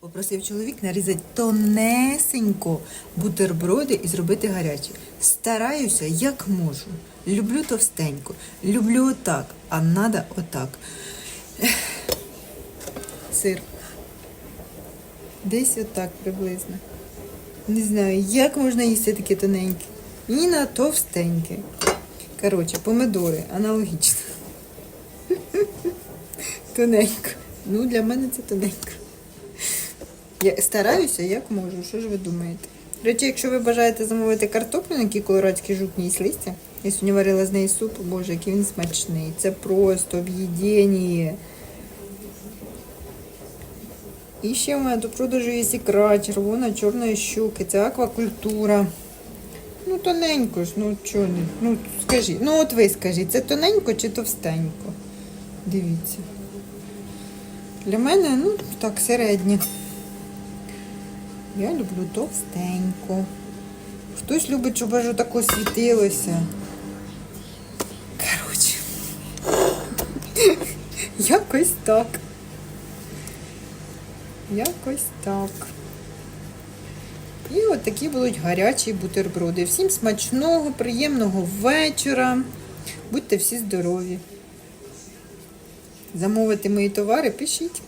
Попросив чоловік нарізати тонесенько бутерброди і зробити гарячі. Стараюся, як можу. Люблю товстенько, люблю отак, а надо отак. Сир. Десь отак приблизно. Не знаю, як можна їсти таке тоненьке. І на товстеньке. Коротше, помидори аналогічно. Тоненько. Ну, для мене це тоненько. Я стараюся, як можу. Що ж ви думаєте? До речі, якщо ви бажаєте замовити картоплю, на якій колорадські жукні і листя, я сьогодні варила з неї суп, боже, який він смачний. Це просто об'єднання. І ще в мене до продажу є ікра, червона, чорної щуки, це аквакультура. Ну, тоненько ж, ну чого не. Ну, скажіть, ну от ви скажіть, це тоненько чи товстенько? Дивіться. Для мене, ну, так, середнє. Я люблю товстенько. Хтось любить, щоб аж тако світилося. Коротше. Якось так. Якось так. І от такі будуть гарячі бутерброди. Всім смачного, приємного вечора. Будьте всі здорові. Замовити мої товари, пишіть.